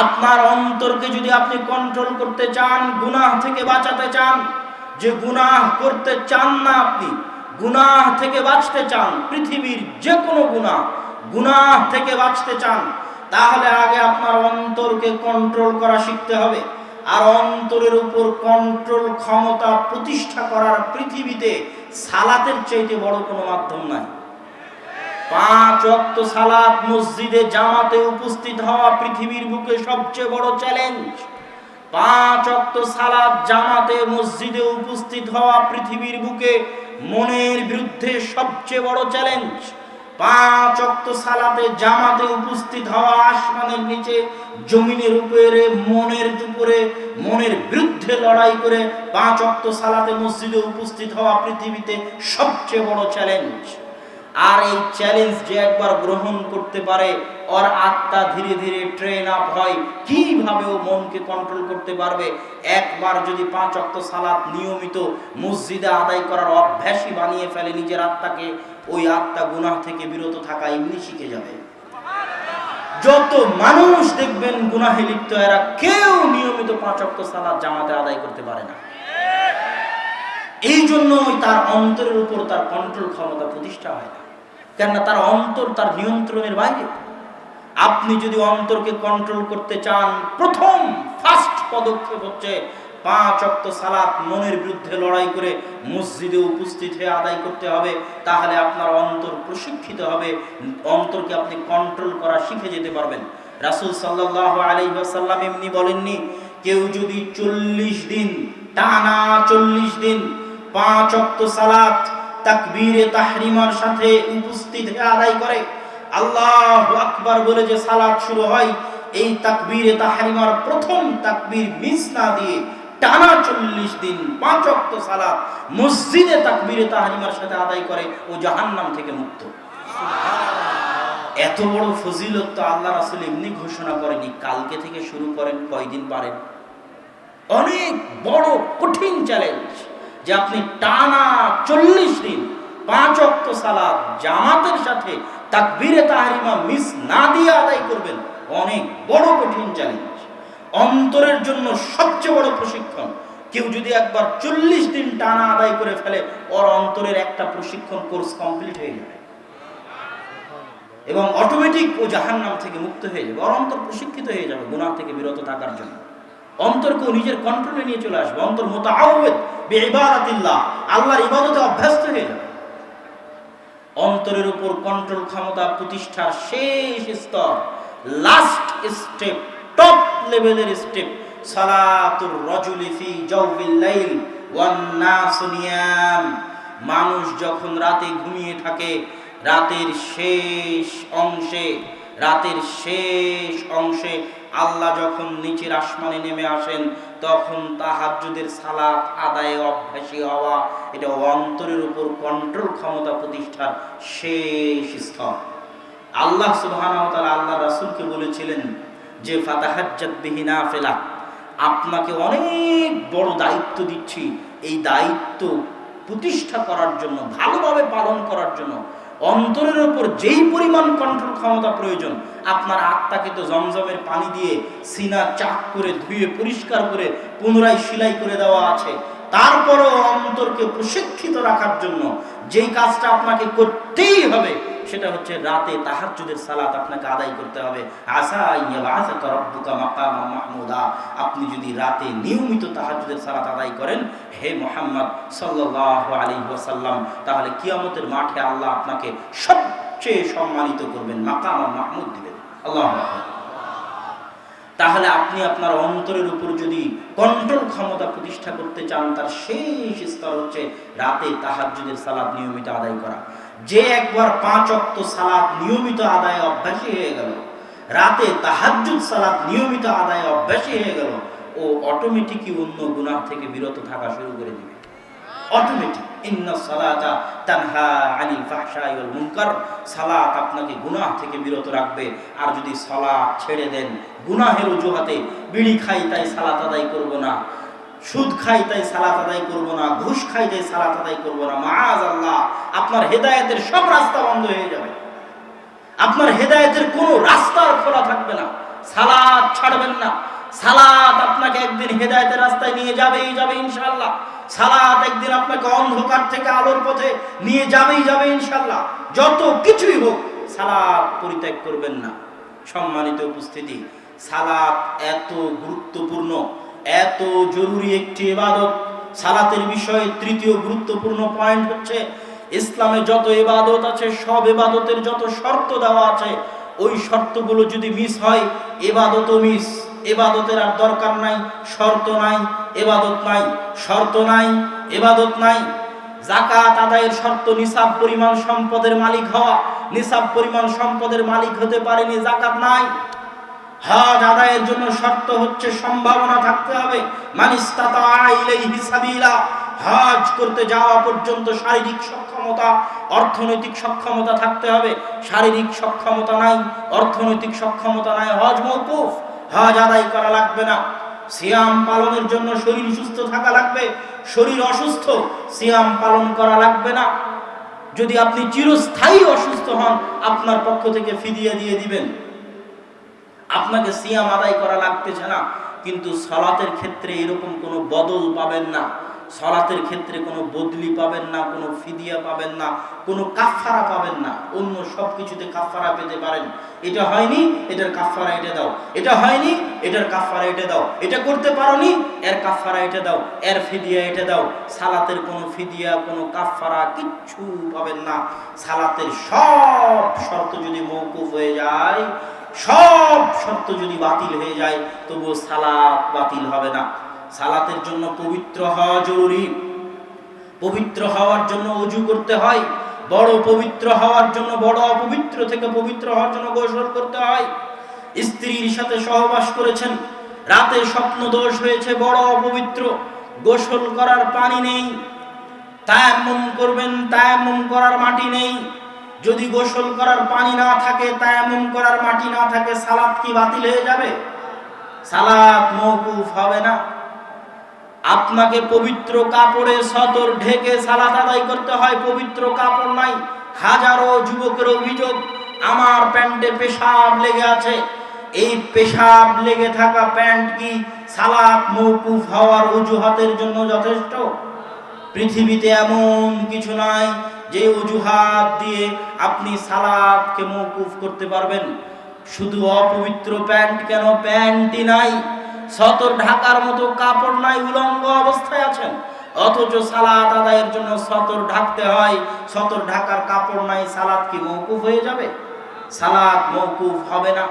আপনার অন্তরকে যদি আপনি কন্ট্রোল করতে চান, গুনাহ থেকে বাঁচাতে চান, যে গুনাহ করতে চান না আপনি, গুনাহ থেকে বাঁচতে চান, পৃথিবীর যে কোনো গুনাহ গুনাহ থেকে বাঁচতে চান, তাহলে আগে আপনার অন্তরকে কন্ট্রোল করা শিখতে হবে। আর অন্তরের উপর কন্ট্রোল ক্ষমতা প্রতিষ্ঠা করার পৃথিবীতে সালাতের চাইতে বড় কোনো মাধ্যম নাই। পাঁচ অক্ত সালাত মসজিদে জামাতে উপস্থিত হওয়া পৃথিবীর বুকে সবচেয়ে বড় চ্যালেঞ্জ পাঁচ অক্ত সালাত জামাতে মসজিদে উপস্থিত হওয়া পৃথিবীর বুকে মনের বিরুদ্ধে সবচেয়ে বড় চ্যালেঞ্জ পাঁচ অক্ত সালাতে জামাতে উপস্থিত হওয়া আসমানের নিচে জমিনের উপরে, মনের উপরে মনের বিরুদ্ধে লড়াই করে পাঁচ অক্ত সালাতে মসজিদে উপস্থিত হওয়া পৃথিবীতে সবচেয়ে বড় চ্যালেঞ্জ আর এই চ্যালেঞ্জ যে একবার গ্রহণ করতে পারে, ওর আত্মা ধীরে ধীরে ট্রেন আপ হয়। কীভাবে ও মনকে কন্ট্রোল করতে পারবে? একবার যদি পাঁচ অক্ত সালাত নিয়মিত মসজিদে আদায় করার অভ্যাসই বানিয়ে ফেলে নিজের আত্মাকে, ওই আত্মা গুনাহ থেকে বিরত থাকা এমনি শিখে যাবে। যত মানুষ দেখবেন গুনাহে লিপ্ত, এরা কেউ নিয়মিত পাঁচ অক্ত সালাত জামাতে আদায় করতে পারে না। এই জন্যই তার অন্তরের উপর তার কন্ট্রোল ক্ষমতা প্রতিষ্ঠা হয় না। কেননা তার অন্তর তার নিয়ন্ত্রণের বাইরে। আপনি যদি অন্তরকে কন্ট্রোল করতে চান, প্রথম ফার্স্ট পদক্ষেপ হচ্ছে পাঁচ অক্ত সালাত মনের বিরুদ্ধে লড়াই করে মসজিদে উপস্থিত হয়ে আদায় করতে হবে, তাহলে আপনার অন্তর প্রশিক্ষিত হবে, অন্তরকে আপনি কন্ট্রোল করা শিখে যেতে পারবেন। রাসুল সাল্লাহ আলাইসাল্লাম এমনি বলেননি, কেউ যদি চল্লিশ দিন, টানা চল্লিশ দিন পাঁচ অক্ত সালাত তাকবীরে তাহরিমার সাথে উপস্থিত হয়ে আদায় করে। আল্লাহ আকবার বলে যে সালাত শুরু হয়, এই তাকবীরে তাহরিমার প্রথম তাকবীর মিস না দিয়ে টানা চল্লিশ দিন পাঁচ অক্ত সালাত মসজিদে তাকবীরে তাহরিমার সাথে আদায় করে ও জাহান্নাম থেকে মুক্ত। এত বড় ফজিলত তো আল্লাহ রাসুল এমনি ঘোষণা করেনি, কালকে থেকে শুরু করেন, কয়দিন পারেন? অনেক বড় কঠিন চ্যালেঞ্জ যে আপনি টানা চল্লিশ দিন পাঁচ অক্ত সালাদ জামাতের সাথে তাকবীরে তাহারিমা মিস না দিয়ে আদায় করবেন, অনেক বড় কঠিন চ্যালেঞ্জ অন্তরের জন্য সবচেয়ে বড় প্রশিক্ষণ। কেউ যদি একবার চল্লিশ দিন টানা আদায় করে ফেলে, ওর অন্তরের একটা প্রশিক্ষণ কোর্স কমপ্লিট হয়ে যাবে এবং অটোমেটিক ও জাহান নাম থেকে মুক্ত হয়ে যাবে। ওর অন্তর প্রশিক্ষিত হয়ে যাবে, গুনাহ থেকে বিরত থাকার জন্য। অন্তরকে নিজের কন্ট্রোলে নিয়ে চলে আসবে। অন্তর মতো আওয়েদ আল্লাহর ইবাদতে অভ্যস্ত হয়ে যাবে। অন্তরের উপর কন্ট্রোল ক্ষমতা প্রতিষ্ঠার শেষ স্তর লাস্ট স্টেপ টপ লেভেলের স্টেপ সালাতুর রজুলি ফি জাওফিল লাইল ওয়ান নাস নিয়াম। মানুষ যখন রাতে ঘুমিয়ে থাকে, রাতের শেষ অংশে, রাতের শেষ অংশে আল্লাহ যখন নিচের আসমানে নেমে আসেন, তখন তাহাজ্জুদের সালাত আদায়ে অভ্যাসী হওয়া, এটা অন্তরের উপর কন্ট্রোল ক্ষমতা প্রতিষ্ঠার শেষ স্তর। আল্লাহ সুবহানাহু আল্লাহ রাসূলকে বলেছিলেন যে, ফাতাহাজ্জাত নাফিলা। আপনাকে অনেক বড় দায়িত্ব দিচ্ছি। এই দায়িত্ব প্রতিষ্ঠা করার জন্য, ভালোভাবে পালন করার জন্য অন্তরের ওপর যেই পরিমাণ কন্ট্রোল ক্ষমতা প্রয়োজন, আপনার আত্মাকে তো জমজমের পানি দিয়ে সিনা চাক করে ধুয়ে পরিষ্কার করে পুনরায় সেলাই করে দেওয়া আছে। তারপরও অন্তরকে প্রশিক্ষিত রাখার জন্য যেই কাজটা আপনাকে করতেই হবে সেটা হচ্ছে রাতে তাহাজ্জুদের সালাত আপনাকে আদায় করতে হবে। আপনি যদি রাতে নিয়মিত তাহাজ্জুদের সালাত আদায় করেন, হে মোহাম্মদ সাল্লাল্লাহু আলাইহি ওয়াসাল্লাম, তাহলে কিয়ামতের মাঠে আল্লাহ আপনাকে সবচেয়ে সম্মানিত করবেন মাকামা মাহমুদ দিবেন। আল্লাহ তাহলে আপনি আপনার অন্তরের উপর যদি কন্ট্রোল ক্ষমতা প্রতিষ্ঠা করতে চান, তার শেষ স্তর হচ্ছে রাতে তাহাজ্জুদের সালাত নিয়মিত আদায় করা। যে একবার পাঁচ অক্ত সালাত নিয়মিত আদায় অভ্যাসী হয়ে গেল, রাতে তাহাজ্জুদ সালাত নিয়মিত আদায় অভ্যাসী হয়ে গেল, ও অটোমেটিকই অন্য গুনাহ থেকে বিরত থাকা শুরু করে দিবে। অটোমেটিক ইন্না সালাতা তানহা আনিল ফাহশাই ওয়াল মুনকার। সালাত আপনাকে গুনাহ থেকে বিরত রাখবে। আর যদি সালাত ছেড়ে দেন, গুনাহের অজুহাতে বিড়ি খাই তাই সালাত আদায় করব না। সুদ খাই তাই সালাত আদায় করব না, ঘুষ খাই তাই সালাত আদায় করব না। মাআজ আল্লাহ আপনার হেদায়েতের সব রাস্তা বন্ধ হয়ে যাবে। আপনার হেদায়েতের কোনো রাস্তা আর খোলা থাকবে না। সালাদ ছাড়বেন না। সালাদ আপনাকে একদিন হেদায়েতের রাস্তায় নিয়ে যাবেই যাবে ইনশাল্লাহ সালাদ একদিন আপনাকে অন্ধকার থেকে আলোর পথে নিয়ে যাবেই যাবে ইনশাল্লাহ যত কিছুই হোক সালাদ পরিত্যাগ করবেন না। সম্মানিত উপস্থিতি, সালাত এত গুরুত্বপূর্ণ। এত জরুরি একটি ইবাদত, সালাতের বিষয়ে তৃতীয় গুরুত্বপূর্ণ পয়েন্ট হচ্ছে, ইসলামে যত এবাদত আছে, সব এবাদতের যত শর্ত দেওয়া আছে, ওই শর্তগুলো যদি মিস হয় এবাদতও মিস এবাদতের আর দরকার নাই, শর্ত নাই এবাদত নাই, শর্ত নাই এবাদত নাই। জাকাত আদায়ের শর্ত, নিসাব পরিমাণ সম্পদের মালিক হওয়া, নিসাব পরিমাণ সম্পদের মালিক হতে পারেনি জাকাত নাই। হজ আদায়ের জন্য শর্ত হচ্ছে সম্ভাবনা থাকতে হবে। হজ করতে যাওয়া পর্যন্ত শারীরিক সক্ষমতা, অর্থনৈতিক সক্ষমতা থাকতে হবে। শারীরিক সক্ষমতা নাই, অর্থনৈতিক সক্ষমতা নাই, হজ মৌকুফ হজ আদায় করা লাগবে না। সিয়াম পালনের জন্য শরীর সুস্থ থাকা লাগবে, শরীর অসুস্থ, সিয়াম পালন করা লাগবে না। যদি আপনি চিরস্থায়ী অসুস্থ হন, আপনার পক্ষ থেকে ফিরিয়ে দিয়ে দিবেন। আপনাকে সিয়াম আদায় করা লাগতেছে না, কিন্তু সলাতের ক্ষেত্রে এরকম কোনো বদল পাবেন না। সলাতের ক্ষেত্রে কোনো বদলি পাবেন না, কোনো ফিদিয়া পাবেন না, কোনো কাফারা পাবেন না। অন্য সব কিছুতে কাফারা পেতে পারেন। এটা হয়নি, এটার কাফারা এটা দাও। এটা হয়নি, এটার কাফারা এটা দাও। এটা করতে পারোনি, এর কাফারা এটা দাও। এর ফিদিয়া এটা দাও। সালাতের কোনো ফিদিয়া, কোনো কাফারা কিচ্ছু পাবেন না। সালাতের সব শর্ত যদি মৌকুফ হয়ে যায় সব শর্ত যদি বাতিল হয়ে যায়, তবুও সালাত বাতিল হবে না। সালাতের জন্য পবিত্র হওয়া জরুরি। পবিত্র হওয়ার জন্য অজু করতে হয়। বড় পবিত্র হওয়ার জন্য, বড় অপবিত্র থেকে পবিত্র হওয়ার জন্য গোসল করতে হয়। স্ত্রীর সাথে সহবাস করেছেন। রাতে স্বপ্ন দোষ হয়েছে, বড় অপবিত্র। গোসল করার পানি নেই। তায়াম্মুম করবেন, তায়াম্মুম করার মাটি নেই। যদি গোসল করার পানি না থাকে, তায়াম্মুম করার মাটি না থাকে, সালাদ কি বাতিল হয়ে যাবে? সালাদ মওকুফ হবে না। আপনাকে পবিত্র কাপড়ে সতর ঢেকে সালাদ আদায় করতে হয়, পবিত্র কাপড় নাই। হাজারো যুবকের অভিযোগ, আমার প্যান্টে পেশাব লেগে আছে। এই পেশাব লেগে থাকা প্যান্ট কি সালাদ মৌকুফ হওয়ার অজুহাতের জন্য যথেষ্ট? পৃথিবীতে এমন কিছু নাই যে অজুহাত দিয়ে আপনি সালাদকে মৌকুফ করতে পারবেন, শুধু অপবিত্র প্যান্ট কেন? প্যান্টই নাই। সতর ঢাকার মতো কাপড় নাই, উলঙ্গ অবস্থায় আছেন। অথচ সালাত আদায়ের জন্য সতর ঢাকতে হয়, সতর ঢাকার কাপড় নাই, সালাদ কি মৌকুফ হয়ে যাবে? সালাদ মৌকুফ হবে না।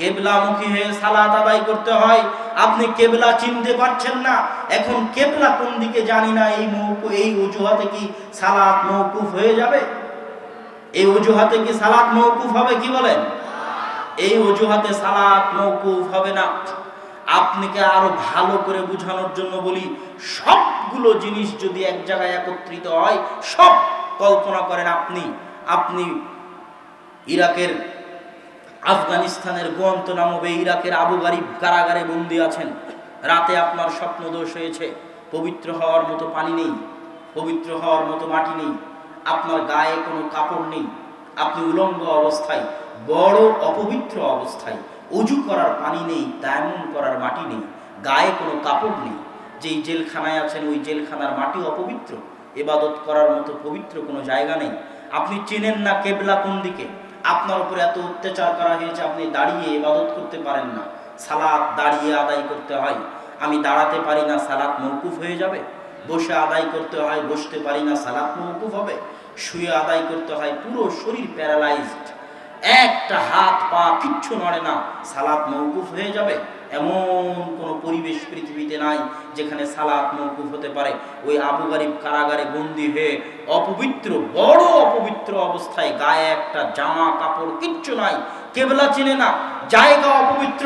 কেবলামুখী হয়ে সালাত আদায় করতে হয়। আপনি কেবলা চিনতে পারছেন না। এখন কেবলা কোন দিকে জানি না, এই মৌকু, এই অজুহাতে কি সালাত মৌকুফ হয়ে যাবে? এই অজুহাতে কি সালাত মৌকুফ হবে, কি বলেন? এই অজুহাতে সালাত মৌকুফ হবে না। আপনাকে আরও ভালো করে বোঝানোর জন্য বলি, সবগুলো জিনিস যদি এক জায়গায় একত্রিত হয়, সব কল্পনা করেন আপনি। আপনি ইরাকের আফগানিস্তানের গোয়ান্ত নামবে ইরাকের আবু গারিব কারাগারে বন্দি আছেন। রাতে আপনার স্বপ্ন দোষ হয়েছে। পবিত্র হওয়ার মতো পানি নেই। পবিত্র হওয়ার মতো মাটি নেই। আপনার গায়ে কোনো কাপড় নেই। আপনি উলঙ্গ অবস্থায়, বড় অপবিত্র অবস্থায়, উজু করার পানি নেই তায়ামুম করার মাটি নেই। গায়ে কোনো কাপড় নেই। যেই জেলখানায় আছেন, ওই জেলখানার মাটি অপবিত্র। এবাদত করার মতো পবিত্র কোনো জায়গা নেই। আপনি চেনেন না কেবলা কোন দিকে? আপনার উপরে এত অত্যাচার করা হয়েছে, আপনি দাঁড়িয়ে ইবাদত করতে পারেন না। সালাদ দাঁড়িয়ে আদায় করতে হয়। আমি দাঁড়াতে পারি না সালাদ মৌকুফ হয়ে যাবে। বসে আদায় করতে হয়, বসতে পারি না সালাদ মৌকুফ হবে। শুয়ে আদায় করতে হয়, পুরো শরীর প্যারালাইজড। একটা হাত পা কিচ্ছু নড়ে না সালাদ মৌকুফ হয়ে যাবে। এমন কোনো পরিবেশ পৃথিবীতে নাই যেখানে সালাত মৌকুফ হতে পারে। ওই আবু গারিব কারাগারে বন্দি হয়ে অপবিত্র, বড় অপবিত্র অবস্থায় গায়ে একটা জামা কাপড় কিচ্ছু নাই। কেবলা চিনে না, জায়গা অপবিত্র,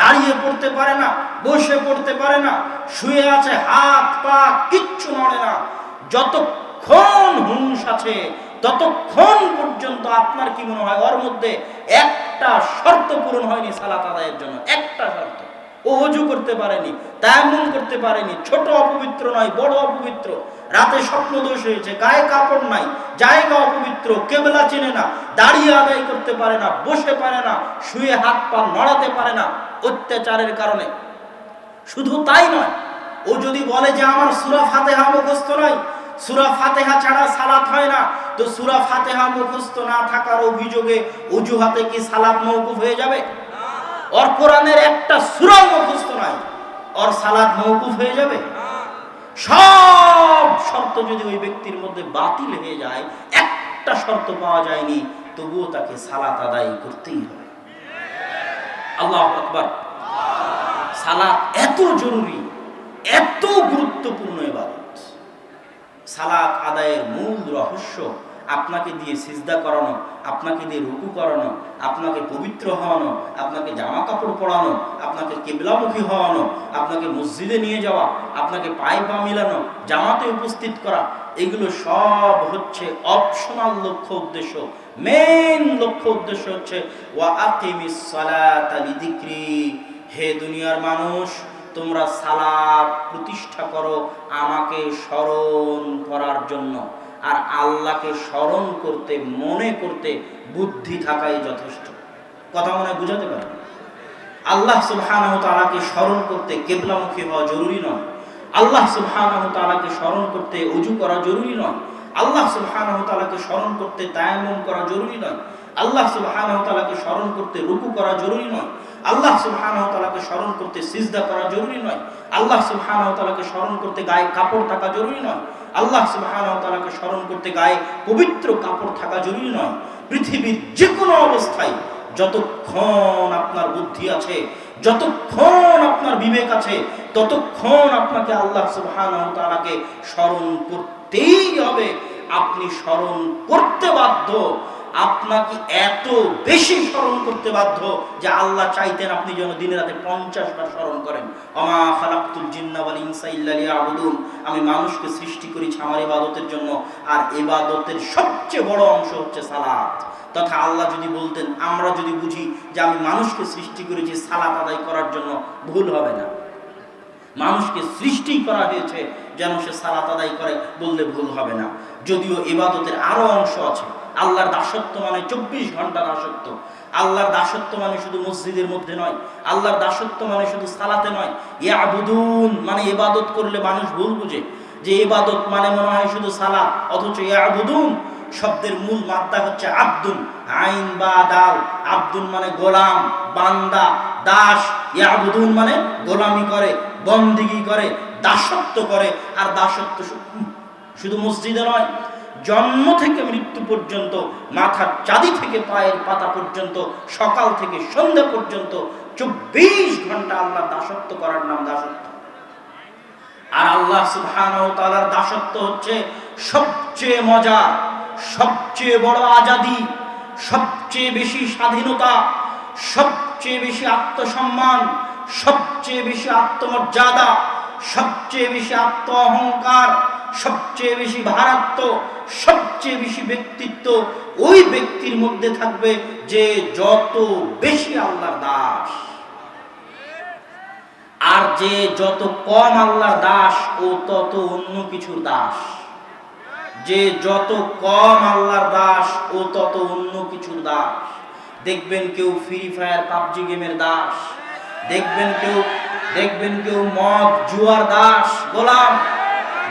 দাঁড়িয়ে পড়তে পারে না, বসে পড়তে পারে না, শুয়ে আছে, হাত পা কিচ্ছু নড়ে না। যতক্ষণ হুঁশ আছে, ততক্ষণ পর্যন্ত আপনার কি মনে হয়? ওর মধ্যে একটা শর্ত পূরণ হয়নি সালাত আদায়ের জন্য, একটা শর্ত। ও করতে পারেনি, তায়াম্মুম করতে পারেনি, ছোট অপবিত্র নয়, বড় অপবিত্র। রাতে স্বপ্ন দোষ হয়েছে, গায়ে কাপড় নাই, জায়গা অপবিত্র, কেবলা চেনে না দাঁড়িয়ে আদায় করতে পারে না, বসে পারে না, শুয়ে হাত পা নড়াতে পারে না, অত্যাচারের কারণে। শুধু তাই নয়, ও যদি বলে যে আমার সুরা ফাতেহা মুখস্থ নয়, সুরা ফাতেহা ছাড়া সালাত হয় না, তো সুরা ফাতেহা মুখস্থ না থাকার অভিযোগে অজুহাতে কি সালাত মৌকুফ হয়ে যাবে? ওর কোরআনের একটা সুরাও মুখস্থ নাই। ওর সালাদ মৌকুফ হয়ে যাবে। সব শর্ত যদি ওই ব্যক্তির মধ্যে বাতিল হয়ে যায়, একটা শর্ত পাওয়া যায়নি, তবুও তাকে সালাত আদায় করতেই হবে। আল্লাহ আকবার। সালাত এত জরুরি, এত গুরুত্বপূর্ণ এবার সালাত আদায়ের মূল রহস্য আপনাকে দিয়ে সিজদা করানো, আপনাকে দিয়ে রুকু করানো, আপনাকে পবিত্র হওয়ানো, আপনাকে জামা কাপড় পরানো, আপনাকে কেবলামুখী হওয়ানো, আপনাকে মসজিদে নিয়ে যাওয়া, আপনাকে পায়ে পা মিলানো, জামাতে উপস্থিত করা, এগুলো সব হচ্ছে অপশনাল লক্ষ্য উদ্দেশ্য। মেন লক্ষ্য উদ্দেশ্য হচ্ছে হে দুনিয়ার মানুষ, তোমরা সালাত প্রতিষ্ঠা করো আমাকে স্মরণ করার জন্য। আর আল্লাহকে স্মরণ করতে, মনে করতে বুদ্ধি থাকাই যথেষ্ট। কথা মনে বুঝাতে পারে? আল্লাহ সুবহানাহু তাআলাকে স্মরণ করতে কেবলামুখী হওয়া জরুরি নয়। আল্লাহ সুবহানাহু তাআলাকে স্মরণ করতে উজু করা জরুরি নয়। আল্লাহ সুবহানাহু তাআলাকে স্মরণ করতে তায়াম্মুম করা জরুরি নয়। আল্লাহ সুবহানাহু তাআলাকে স্মরণ করতে রুকু করা জরুরি নয়। আল্লাহ সুবহানাহু তাআলাকে স্মরণ করতে সিজদা করা জরুরি নয়। আল্লাহ সুবহানাহু তাআলাকে স্মরণ করতে গায়ে কাপড় থাকা জরুরি নয়। আল্লাহ সুবাহকে স্মরণ করতে গায়ে পবিত্র কাপড় থাকা জরুরি নয়। পৃথিবীর যে কোনো অবস্থায় যতক্ষণ আপনার বুদ্ধি আছে, যতক্ষণ আপনার বিবেক আছে, ততক্ষণ আপনাকে আল্লাহ সুবাহকে স্মরণ করতেই হবে। আপনি স্মরণ করতে বাধ্য। আপনাকে এত বেশি স্মরণ করতে বাধ্য যে আল্লাহ চাইতেন আপনি যেন দিনে রাতে পঞ্চাশ বার স্মরণ করেন। অমা খালাকুল জিন্নাওয়াল ইনসা ইল্লালিয়া আবুদুন আমি মানুষকে সৃষ্টি করেছি আমার ইবাদতের জন্য, আর ইবাদতের সবচেয়ে বড় অংশ হচ্ছে সালাত। তথা আল্লাহ যদি বলতেন, আমরা যদি বুঝি যে আমি মানুষকে সৃষ্টি করেছি সালাত আদায় করার জন্য, ভুল হবে না। মানুষকে সৃষ্টি করা হয়েছে যেন সে সালাত আদায় করে, বললে ভুল হবে না। যদিও ইবাদতের আরও অংশ আছে। আল্লাহর দাসত্ব মানে চব্বিশ ঘণ্টা দাসত্ব আল্লাহর দাসত্ব মানে শুধু মসজিদের মধ্যে নয়, আল্লাহর দাসত্ব মানে শুধু সালাতে নয়। ইয়াবুদুন মানে ইবাদত করলে মানুষ ভুল বুঝে। যে ইবাদত মানে মনে হয় শুধু সালাত, অথচ ইয়াবুদুন শব্দের মূল মাত্রা হচ্ছে আব্দুল আইন বা দাল আব্দুল মানে গোলাম, বান্দা, দাস। ইয়াবুদুন মানে গোলামি করে, বন্দিগি করে, দাসত্ব করে। আর দাসত্ব শুধু মসজিদে নয় জন্ম থেকে মৃত্যু পর্যন্ত, মাথার চাঁদি থেকে, পায়ের পাতা পর্যন্ত, সকাল থেকে সন্ধ্যা পর্যন্ত চব্বিশ ঘণ্টা আল্লাহ দাসত্ব করার নাম দাসত্ব। আর আল্লাহ তাআলার দাসত্ব হচ্ছে সবচেয়ে মজা, সবচেয়ে বড় আজাদি, সবচেয়ে বেশি স্বাধীনতা, সবচেয়ে বেশি আত্মসম্মান, সবচেয়ে বেশি আত্মমর্যাদা, সবচেয়ে বেশি আত্ম অহংকার সবচেয়ে বেশি ভারাত্ম সবচেয়ে বেশি ব্যক্তিত্ব ওই ব্যক্তির মধ্যে থাকবে যে যত বেশি আল্লাহর দাস। আর যে যত কম আল্লাহর দাস ও তত অন্য কিছুর দাস। যে যত কম আল্লাহর দাস ও তত অন্য কিছুর দাস। দেখবেন কেউ ফ্রি ফায়ার পাবজি গেমের দাস। দেখবেন কেউ দেখবেন কেউ মদ, জুয়ার দাস, গোলাম।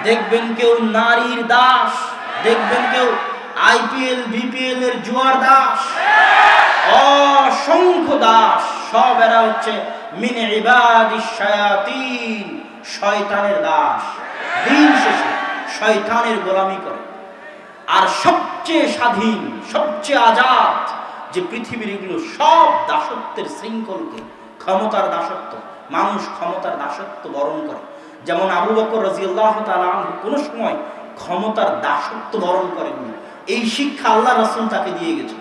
দেখবেন কেউ নারীর দাস। দেখবেন কেউ আইপিএল, বিপিএল এর জুয়ার দাস? অসংখ্য দাস। সব এরা হচ্ছে মিনে শয়তানের দাস। দিন শেষে শয়তানের গোলামি করে। আর সবচেয়ে স্বাধীন, সবচেয়ে আজাদ যে পৃথিবীর এগুলো সব দাসত্বের শৃঙ্খলকে, ক্ষমতার দাসত্ব, মানুষ ক্ষমতার দাসত্ব বরণ করে। যেমন আবু বকর রাজিয়াল্লাহ তাআলা কোনো সময় ক্ষমতার দাসত্ব বরণ করেননি। এই শিক্ষা আল্লাহ রাসুল তাকে দিয়ে গেছে